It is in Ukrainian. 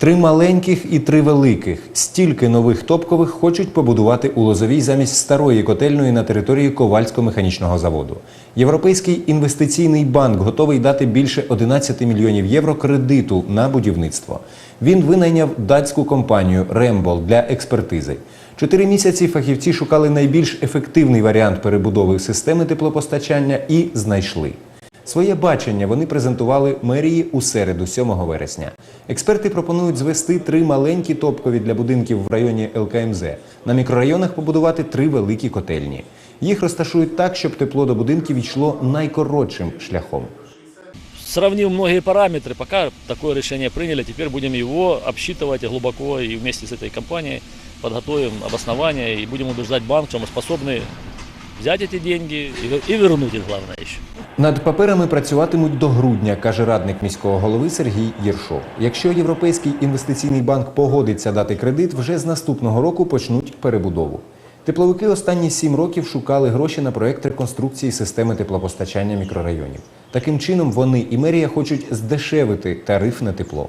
Три маленьких і три великих. Стільки нових топкових хочуть побудувати у Лозовій замість старої котельної на території Ковальсько-механічного заводу. Європейський інвестиційний банк готовий дати більше 11 мільйонів євро кредиту на будівництво. Він винайняв датську компанію Рембол для експертизи. Чотири місяці фахівці шукали найбільш ефективний варіант перебудови системи теплопостачання і знайшли. Своє бачення вони презентували мерії у середу, 7 вересня. Експерти пропонують звести три маленькі топкові для будинків в районі ЛКМЗ. На мікрорайонах побудувати три великі котельні. Їх розташують так, щоб тепло до будинків йшло найкоротшим шляхом. Сравнив многие параметры, пока такое решение приняли, теперь будем его обсчитывать глубоко и вместе с этой компанией подготовим обоснование и будем убеждать банк, что мы способны взять эти деньги и вер- и вернуть их, главное. Над паперами працюватимуть до грудня, каже радник міського голови Сергій Єршов. Якщо Європейський інвестиційний банк погодиться дати кредит, вже з наступного року почнуть перебудову. Тепловики останні сім років шукали гроші на проект реконструкції системи теплопостачання мікрорайонів. Таким чином вони і мерія хочуть здешевити тариф на тепло.